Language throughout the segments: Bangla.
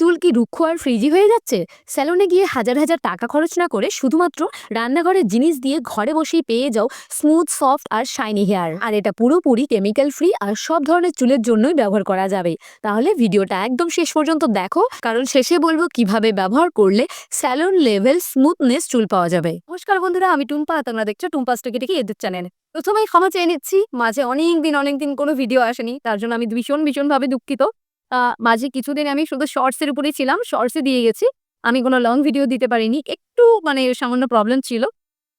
চুল কি রুক্ষ আর ফ্রিজি হয়ে যাচ্ছে? স্যালনে গিয়ে হাজার হাজার টাকা খরচ না করে শুধুমাত্র রান্নাঘরের জিনিস দিয়ে ঘরে বসেই পেয়ে যাও স্মুথ, সফট আর শাইনি হেয়ার। আর এটা পুরোপুরি কেমিক্যাল ফ্রি আর সব ধরনের চুলের জন্যই ব্যবহার করা যাবে। তাহলে ভিডিওটা একদম শেষ পর্যন্ত দেখো, কারণ শেষে বলব কীভাবে ব্যবহার করলে স্যালন লেভেল স্মুথনেস চুল পাওয়া যাবে। নমস্কার বন্ধুরা, আমি টুম্পা, তোমরা দেখছ টুম্পাস টিকি এদের চ্যানেল। প্রথমেই ক্ষমা চেয়ে নিচ্ছি, মাঝে অনেক দিন অনেক দিন কোনো ভিডিও আসেনি, তার জন্য আমি ভীষণ, ভীষণভাবে দুঃখিত। মাঝে কিছুদিন আমি শুধু শর্টসের উপরেই ছিলাম শর্টসে দিয়ে গেছি। আমি কোনো লং ভিডিও দিতে পারিনি। একটু মানে সামান্য প্রবলেম ছিল।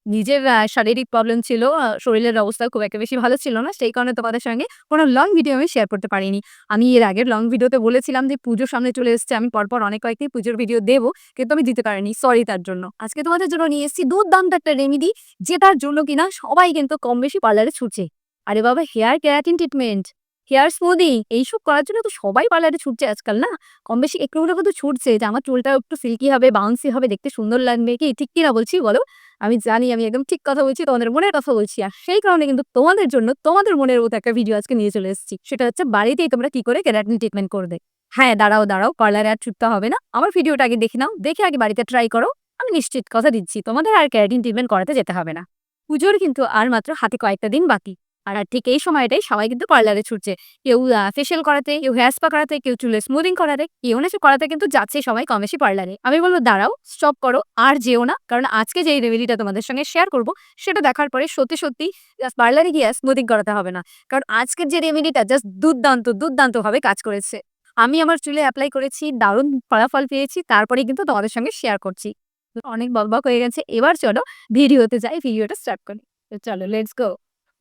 নিজের শারীরিক প্রবলেম ছিল শরীরের অবস্থা খুব একটা বেশি ভালো ছিল না, সেই কারণে তোমাদের সঙ্গে কোনো লং ভিডিও আমি শেয়ার করতে পারিনি। আমি এর আগের লং ভিডিওতে বলেছিলাম যে, পুজোর সামনে চলে এসেছে, আমি পরপর অনেক কয়েকটি পুজোর ভিডিও দেবো, কিন্তু আমি দিতে পারিনি। সরি তার জন্য। আজকে তোমাদের জন্য নিয়ে এসেছি দুর্দান্ত একটা রেমেডি যেটার জন্য কিনা সবাই কিন্তু কম বেশি পার্লারে ছুটছে। আরে বাবা hair keratin treatment hair smoothing এইসব করার জন্য তো সবাই পার্লারে ছুটছে আজকাল, না? কম বেশি একটু হলেও কিন্তু ছুটছে যে আমার চুলটা একটু সিল্কি হবে বাউন্সি হবে, দেখতে সুন্দর লাগবে কি? ঠিক কিনা বলছি বলো? আমি জানি, আমি একদম ঠিক কথা বলছি, তোমাদের মনের কথা বলছি। আর সেই কারণে কিন্তু তোমাদের জন্য, তোমাদের মনের মতো একটা ভিডিও আজকে নিয়ে চলে এসেছি। সেটা হচ্ছে বাড়িতেই তোমরা কি করে ক্যারাটিন ট্রিটমেন্ট করবে? হ্যাঁ দাঁড়াও দাঁড়াও পার্লারে আর ছুটতে হবে না। আমার ভিডিওটা আগে দেখে নাও, দেখে আগে বাড়িতে ট্রাই করো। আমি নিশ্চিত কথা দিচ্ছি, তোমাদের আর ক্যারাটিন ট্রিটমেন্ট করাতে যেতে হবে না। পুজোর কিন্তু আর মাত্র হাতে কয়েকটা দিন বাকি। আর ঠিক এই সময়টাই সবাই কিন্তু পার্লারে ছুটছে। কেউ ফেশিয়াল করাতে, কেউ হেয়ার স্পা করাতে, কেউ চুলে স্মুদিং করাতে, কেউ না করাতে কিন্তু যাচ্ছে সবাই কম বেশি পার্লারে। আমি বলব, দাঁড়াও স্টপ করো, আর যেও না। কারণ আজকে যে রেমেডিটা তোমাদের সঙ্গে শেয়ার করব, সেটা দেখার পরে সত্যি সত্যি জাস্ট পার্লারে গিয়ে স্মুদিং করাতে হবে না। কারণ আজকের যে রেমেডিটা জাস্ট দুর্দান্ত, দুর্দান্তভাবে কাজ করেছে। আমি আমার চুলে অ্যাপ্লাই করেছি, দারুণ ফলাফল পেয়েছি তারপরে কিন্তু তোমাদের সঙ্গে শেয়ার করছি। অনেক বকবক হয়ে গেছে, এবার চলো ভিডিওতে যাই, ভিডিওটা স্টার্ট করি। চলো লেটস গো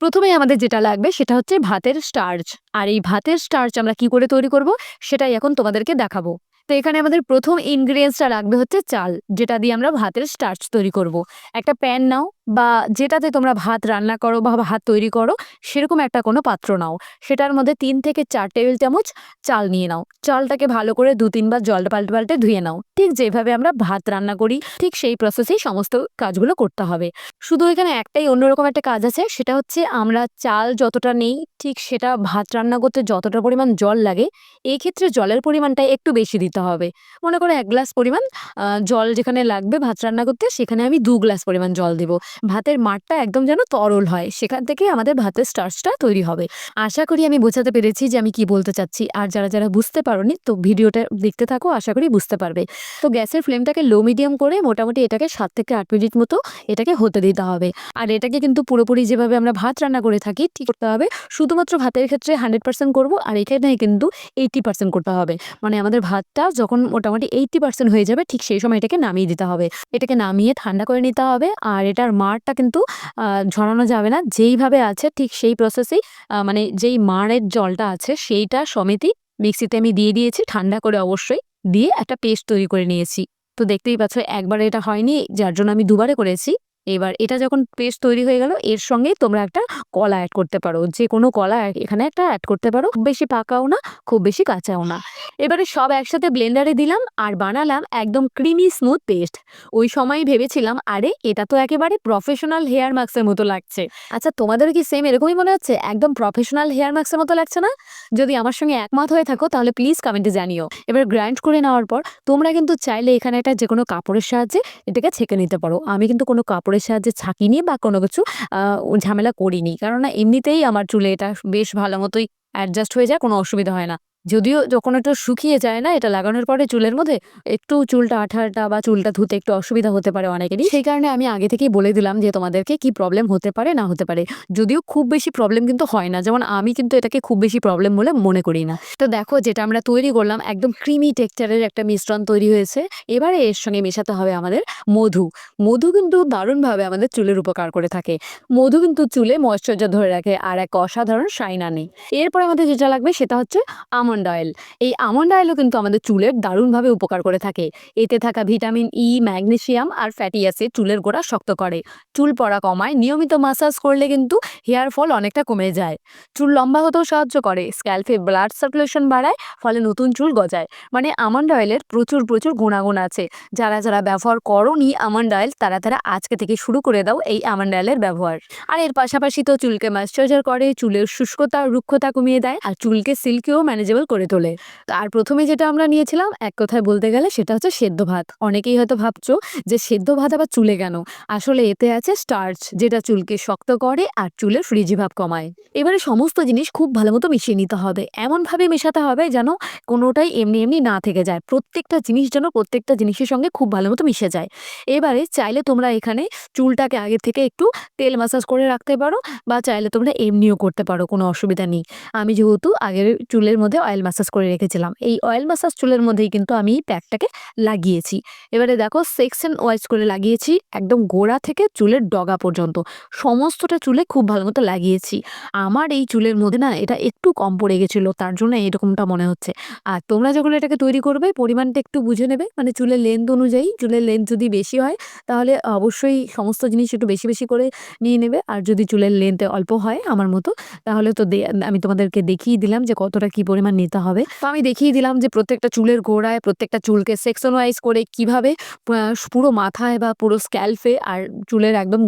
প্রথমে আমাদের যেটা লাগবে সেটা হচ্ছে ভাতের স্টার্চ আর এই ভাতের স্টার্চ আমরা কি করে তৈরি করব? সেটাই এখন তোমাদেরকে দেখাবো। তো এখানে আমাদের প্রথম ইনগ্রিডিয়েন্টসটা লাগবে হচ্ছে চাল, যেটা দিয়ে আমরা ভাতের স্টার্চ তৈরি করব। একটা প্যান নাও বা যেটাতে তোমরা ভাত রান্না করো বা ভাত তৈরি করো, সেরকম একটা কোনো পাত্র নাও। সেটার মধ্যে তিন থেকে চার টেবিল চামচ চাল নিয়ে নাও। চালটাকে ভালো করে দু তিনবার জল পাল্টে পাল্টে ধুয়ে নাও। ঠিক যেভাবে আমরা ভাত রান্না করি, ঠিক সেই প্রসেসেই সমস্ত কাজগুলো করতে হবে। শুধু এখানে একটাই অন্যরকম একটা কাজ আছে, সেটা হচ্ছে আমরা চাল যতটা নেই, ঠিক সেটা ভাত রান্না করতে যতটা পরিমাণ জল লাগে এই ক্ষেত্রে জলের পরিমাণটা একটু বেশি দিতে হবে। মনে করো এক গ্লাস পরিমাণ জল যেখানে লাগবে ভাত রান্না করতে, সেখানে আমি দু গ্লাস পরিমাণ জল দেব। ভাতের মাঠটা একদম যেন তরল হয়। সেখান থেকে আমাদের ভাতের স্টার্চটা তৈরি হবে। আশা করি আমি বোঝাতে পেরেছি যে আমি কি বলতে চাচ্ছি। আর যারা যারা বুঝতে পারোনি, তো ভিডিওটা দেখতে থাকো, আশা করি বুঝতে পারবে। তো গ্যাসের ফ্লেমটাকে লো মিডিয়াম করে মোটামুটি এটাকে সাত থেকে আট মিনিট মতো এটাকে হতে দিতে হবে। আর এটাকে কিন্তু পুরোপুরি যেভাবে আমরা ভাত রান্না করে থাকি, ঠিক করতে হবে। শুধুমাত্র ভাতের ক্ষেত্রে হান্ড্রেড পার্সেন্ট করব আর এখানে কিন্তু এইটি পার্সেন্ট করতে হবে। মানে আমাদের ভাতটা যখন মোটামুটি এইটি পার্সেন্ট হয়ে যাবে, ঠিক সেই সময় এটাকে নামিয়ে দিতে হবে। এটাকে নামিয়ে ঠান্ডা করে নিতে হবে। আর এটার মারটা কিন্তু ঝরানো যাবে না। যেইভাবে আছে, ঠিক সেই প্রসেসেই মানে যেই মারের জলটা আছে, সেইটা সমেতই মিক্সিতে আমি দিয়ে দিয়েছি, ঠান্ডা করে অবশ্যই দিয়ে একটা পেস্ট তৈরি করে নিয়েছি। তো দেখতেই পাচ্ছ, একবার এটা হয়নি, যার জন্য আমি দুবারে করেছি। এবার এটা যখন পেস্ট তৈরি হয়ে গেল, এর সঙ্গে তোমরা একটা কলা অ্যাড করতে পারো। যে কোনো কলা এখানে একটা অ্যাড করতে পারো। বেশি পাকাও না, খুব বেশি কাঁচাও না। এবারে সব একসাথে ব্লেন্ডারে দিলাম আর বানালাম একদম ক্রিমি স্মুথ পেস্ট ওই সময় ভেবেছিলাম, আরে, এটা তো একেবারে প্রফেশনাল হেয়ার মাস্কের মতো লাগছে। আচ্ছা তোমাদের কি সেম এরকমই মনে হচ্ছে? একদম প্রফেশনাল হেয়ার মাস্কের মতো লাগছে না? যদি আমার সঙ্গে একমত হয়ে থাকো, তাহলে প্লিজ কমেন্টে জানিও। এবার গ্রাইন্ড করে নেওয়ার পর, তোমরা কিন্তু চাইলে এখানে একটা যে কোনো কাপড়ের সাহায্যে এটাকে ছেঁকে নিতে পারো। আমি কিন্তু কোনো কাপড়ের সাহায্যে ছাঁকিনি বা কোনো কিছু ঝামেলা করিনি। কেননা এমনিতেই আমার চুলে এটা বেশ ভালো মতোই অ্যাডজাস্ট হয়ে যায়, কোনো অসুবিধা হয় না। যদিও যখন একটু শুকিয়ে যায় না, এটা লাগানোর পরে চুলের মধ্যে একটু চুলটা আঠা আঠা বা চুলটা ধুতে একটু অসুবিধা হতে পারে অনেকেরই। সেই কারণে আমি আগে থেকেই বলে দিলাম যে তোমাদেরকে কি প্রবলেম হতে পারে, না হতে পারে। যদিও খুব বেশি প্রবলেম কিন্তু হয় না। যেমন আমি কিন্তু এটাকে খুব বেশি প্রবলেম বলে মনে করি না। তো দেখো যেটা আমরা তৈরি করলাম, একদম ক্রিমি টেক্সচারের একটা মিশ্রণ তৈরি হয়েছে। এবারে এর সঙ্গে মেশাতে হবে আমাদের মধু। মধু কিন্তু দারুণভাবে আমাদের চুলের উপকার করে থাকে। মধু কিন্তু চুলে ময়শ্চারাইজার ধরে রাখে, আর এক অসাধারণ শাইন আনে। এরপর আমাদের যেটা লাগবে সেটা হচ্ছে আমন্ড অয়েল। এই আমন্ড অয়েলও কিন্তু আমাদের চুলের দারুণভাবে উপকার করে থাকে। এতে থাকা ভিটামিন ই ম্যাগনেসিয়াম আর ফ্যাটি অ্যাসিড চুলের গোড়া শক্ত করে। চুল পড়া কমায়, নিয়মিত মাসাজ করলে কিন্তু হেয়ার ফল অনেকটা কমে যায়। চুল লম্বা হতেও সাহায্য করে, স্ক্যাল্পে ব্লাড সার্কুলেশন বাড়ায়, ফলে নতুন চুল গজায়। মানে আমন্ড অয়েলের প্রচুর প্রচুর গুণাগুণ আছে। যারা যারা ব্যবহার করনি আমন্ড অয়েল, তারা তারা আজকে থেকে শুরু করে দাও এই আমন্ড অয়েলের ব্যবহার। আর এর পাশাপাশি তো চুলকে ময়শ্চারাইজার করে, চুলের শুষ্কতা, রুক্ষতা কমিয়ে দেয়, আর চুলকে সিল্কেও ম্যানেজেবল ন্যাচারাল করে তোলে। আর প্রথমে যেটা আমরা নিয়েছিলাম, এক কথায় বলতে গেলে সেটা হচ্ছে সেদ্ধ ভাত। অনেকেই হয়তো ভাবছ যে সেদ্ধ ভাত আবার চুলে কেন? আসলে এতে আছে স্টার্চ যেটা চুলকে শক্ত করে আর চুলের ফ্রিজি ভাব কমায়। এবারে সমস্ত জিনিস খুব ভালো মতো মিশিয়ে নিতে হবে। এমনভাবে মেশাতে হবে যেন কোনোটাই এমনি এমনি না থেকে যায়। প্রত্যেকটা জিনিস যেন প্রত্যেকটা জিনিসের সঙ্গে খুব ভালো মতো মিশে যায়। এবারে চাইলে তোমরা এখানে চুলটাকে আগে থেকে একটু তেল মাসাজ করে রাখতে পারো বা চাইলে তোমরা এমনিও করতে পারো, কোনো অসুবিধা নেই। আমি যেহেতু আগের চুলের মধ্যে অয়েল মাসাজ করে রেখেছিলাম। এই অয়েল মাসাজ চুলের মধ্যেই কিন্তু আমি এই প্যাকটাকে লাগিয়েছি। এবারে দেখো সেকশন ওয়াইজ করে লাগিয়েছি, একদম গোড়া থেকে চুলের ডগা পর্যন্ত। সমস্তটা চুলে খুব ভালো মতো লাগিয়েছি। আমার এই চুলের মধ্যে না এটা একটু কম পড়ে গেছিল, তার জন্য এরকমটা মনে হচ্ছে। আর তোমরা যখন এটাকে তৈরি করবে, পরিমাণটা একটু বুঝে নেবে। মানে চুলের লেন্থ অনুযায়ী, চুলের লেন্থ যদি বেশি হয়, তাহলে অবশ্যই সমস্ত জিনিস একটু বেশি বেশি করে নিয়ে নেবে। আর যদি চুলের লেন্থ অল্প হয় আমার মতো, তাহলে তো আমি তোমাদেরকে দেখিয়ে দিলাম যে কতটা কি পরিমাণ নিতে হবে। তো আমি দেখিয়ে দিলাম যে প্রত্যেকটা চুলের গোড়ায়, প্রত্যেকটা চুলকে সেকশন ওয়াইজ করে কীভাবে পুরো মাথায় বা পুরো স্ক্যাল্পে আর চুলের একদম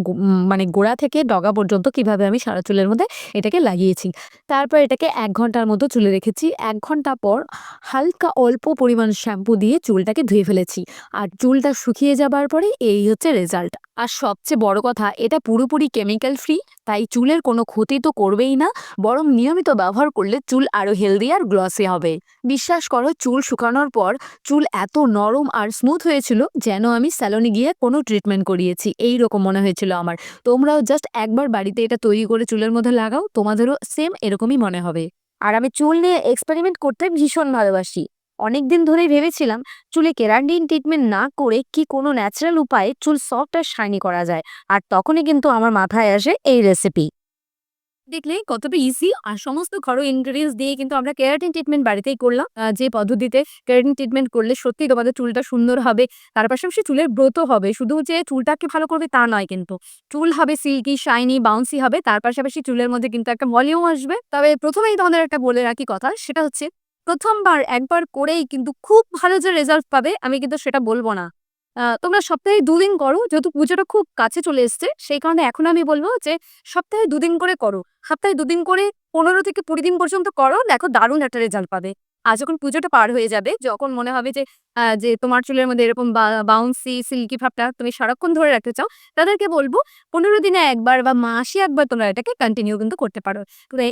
মানে গোড়া থেকে ডগা পর্যন্ত কীভাবে আমি সারা চুলের মধ্যে এটাকে লাগিয়েছি। তারপর এটাকে এক ঘণ্টার মতো চুলে রেখেছি। এক ঘণ্টা পর হালকা অল্প পরিমাণ শ্যাম্পু দিয়ে চুলটাকে ধুয়ে ফেলেছি। আর চুলটা শুকিয়ে যাবার পরে এই হচ্ছে রেজাল্ট আর সবচেয়ে বড় কথা, এটা পুরোপুরি কেমিক্যাল ফ্রি তাই চুলের কোনো ক্ষতি তো করবেই না। বরং নিয়মিত ব্যবহার করলে চুল আরও হেলদি আর গ্লসি হবে। বিশ্বাস করো, চুল শুকানোর পর চুল এত নরম আর স্মুথ হয়েছিল যেন আমি স্যালনে গিয়ে কোনো ট্রিটমেন্ট করিয়েছি। এই রকম মনে হয়েছিল আমার। তোমরাও জাস্ট একবার বাড়িতে এটা তৈরি করে চুলের মধ্যে লাগাও, তোমাদেরও সেম এরকমই মনে হবে। আর আমি চুল নিয়ে এক্সপেরিমেন্ট করতে ভীষণ ভালোবাসি। অনেক দিন ধরেই ভেবেছিলাম চুলে কেরাটিন ট্রিটমেন্ট না করে কি কোনো ন্যাচারাল উপায়ে চুল সফট আর শাইনি করা যায়। আর তখনই কিন্তু আমার মাথায় আসে এই রেসিপি দেখলে কতটা ইজি আর সমস্ত ঘরোয়া ইনগ্রেডিয়েন্টস দিয়ে কিন্তু আমরা কেরাটিন ট্রিটমেন্ট বাড়িতেই করলাম যে পদ্ধতিতে কেরাটিন ট্রিটমেন্ট করলে সত্যি তোমাদের চুলটা সুন্দর হবে। তার পাশাপাশি চুলের ব্রত হবে। শুধু যে চুলটাকে ভালো করবে তা নয় কিন্তু। চুল হবে সিল্কি শাইনি বাউন্সি হবে। তার পাশাপাশি চুলের মধ্যে কিন্তু একটা ভলিউম আসবে। তবে প্রথমেই তোমাদের একটা বলে রাখি কথা, সেটা হচ্ছে প্রথমবার একবার করেই কিন্তু খুব ভালো যে রেজাল্ট পাবে, আমি কিন্তু সেটা বলব না। তোমরা সপ্তাহে দুদিন করো। যেহেতু পুজোটা খুব কাছে চলে এসছে, সেই কারণে এখন আমি বলব যে সপ্তাহে দুদিন করে করো। সপ্তাহে দুদিন করে পনেরো থেকে কুড়ি দিন পর্যন্ত করো, দেখো দারুণ একটা রেজাল্ট পাবে। আর যখন পুজোটা পার হয়ে যাবে, যখন মনে হবে যে যে তোমার চুলের মধ্যে এরকম বাউন্সি সিল্কি ভাবটা তুমি সারাক্ষণ ধরে রাখতে চাও, তাদেরকে বলব পনেরো দিনে একবার বা মাসে একবার তোমরা এটাকে কন্টিনিউ কিন্তু করতে পারো।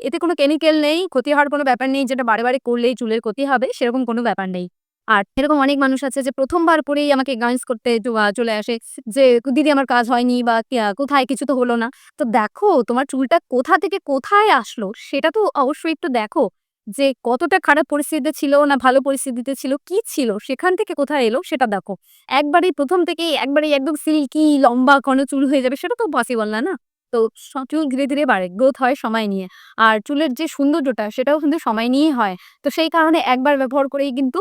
এতে কোনো কেমিক্যাল নেই ক্ষতি হওয়ার কোনো ব্যাপার নেই, যেটা বারে বারে করলেই চুলের ক্ষতি হবে, সেরকম কোনো ব্যাপার নেই। আর এরকম অনেক মানুষ আছে যে প্রথমবার পরেই আমাকে গাইন্স করতে চলে আসে যে, দিদি, আমার কাজ হয়নি বা কোথায়? কিছু তো হলো না। তো দেখো, তোমার চুলটা কোথা থেকে কোথায় আসলো সেটা তো অবশ্যই একটু দেখো যে কতটা খারাপ পরিস্থিতিতে ছিল না ভালো পরিস্থিতিতে ছিল, কি ছিল, সেখান থেকে কোথায় এলো সেটা দেখো। একবারই প্রথম থেকেই একবারই একদম সিল্কি লম্বা কোনো চুল হয়ে যাবে সেটা তো পসিবল না না? তো চুল ধীরে ধীরে বাড়ে গ্রোথ হয় সময় নিয়ে। আর চুলের যে সৌন্দর্যটা, সেটাও কিন্তু সময় নিয়েই হয়। তো সেই কারণে একবার ব্যবহার করেই কিন্তু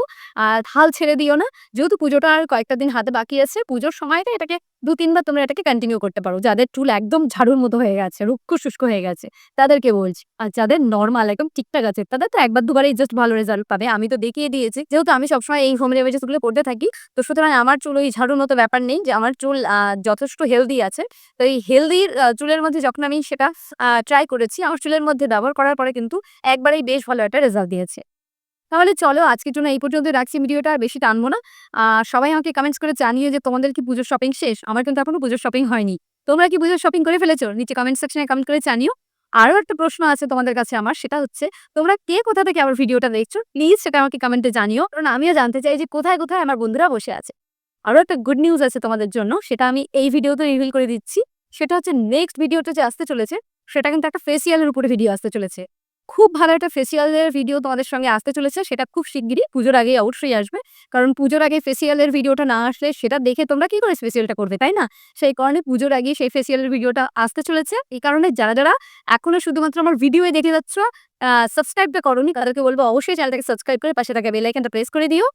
হাল ছেড়ে দিও না। যেহেতু পুজোটা আর কয়েকটা দিন হাতে বাকি আছে, পুজোর সময়টা এটাকে দু তিনবার তোমরা এটাকে কন্টিনিউ করতে পারো। যাদের চুল একদম ঝাড়ুর মতো হয়ে গেছে, রুক্ষ শুষ্ক হয়ে গেছে, তাদেরকে বলছি। আর যাদের নর্মাল একদম ঠিকঠাক আছে, তাদের তো একবার দুবারই জাস্ট ভালো রেজাল্ট পাবে। আমি তো দেখিয়ে দিয়েছি, যেহেতু আমি সবসময় এই হোম রেমেডিসগুলো করতে থাকি, তো সুতরাং আমার চুল ওই ঝাড়ুর মতো ব্যাপার নেই যে আমার চুল যথেষ্ট হেলদি আছে। তো এই হেলদি চুলের মধ্যে যখন আমি সেটা ট্রাই করেছি, আমার চুলের মধ্যে ব্যবহার করার পরে কিন্তু একবারেই বেশ ভালো একটা রেজাল্ট দিয়েছে। তাহলে চলো আজকের জন্য এই পর্যন্ত রাখছি। ভিডিওটা আর বেশি টানবো না। আর সবাই আমাকে কমেন্টস করে জানিয়ে যে তোমাদের কি পুজোর শপিং শেষ? আমার কিন্তু এখনও পুজোর শপিং হয়নি। তোমরা কি পুজোর শপিং করে ফেলেছো? নিচে কমেন্ট সেকশনে কমেন্ট করে জানিও। আরও একটা প্রশ্ন আছে তোমাদের কাছে আমার, সেটা হচ্ছে, তোমরা কে কোথা থেকে আমার ভিডিওটা দেখছ? প্লিজ সেটা আমাকে কমেন্টে জানিও। কারণ আমিও জানতে চাই যে কোথায় কোথায় আমার বন্ধুরা বসে আছে। আরও একটা গুড নিউজ আছে তোমাদের জন্য, সেটা আমি এই ভিডিওতে রিভিল করে দিচ্ছি। সেটা হচ্ছে নেক্সট ভিডিওটা যে আসতে চলেছে, সেটা কিন্তু একটা ফেসিয়ালের উপরে ভিডিও আসতে চলেছে। খুব ভালো একটা ফেসিয়ালের ভিডিও তোমাদের সঙ্গে আসতে চলেছে, সেটা খুব শিগগিরই, পুজোর আগে অবশ্যই আসবে। কারণ পুজোর আগে ফেসিয়ালের ভিডিওটা না আসলে সেটা দেখে তোমরা কি করে ফেসিয়ালটা করবে, তাই না? সেই কারণে পুজোর আগে সেই ফেসিয়ালের ভিডিওটা আসতে চলেছে। এই কারণে যারা যারা এখনও শুধুমাত্র আমার ভিডিও দেখে যাচ্ছ সাবস্ক্রাইবটা করোনি, তাদেরকে বলব অবশ্যই চ্যানেলটাকে সাবস্ক্রাইব করে পাশে থাকা বেল আইকনটা প্রেস করে দিও।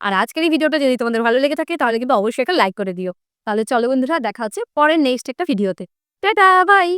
আর আজকের এই ভিডিওটা যদি তোমাদের ভালো লেগে থাকে, তাহলে কিন্তু অবশ্যই একটা লাইক করে দিও। তাহলে চলো বন্ধুরা, দেখা হচ্ছে পরের নেক্সট একটা ভিডিওতে টাটা বাই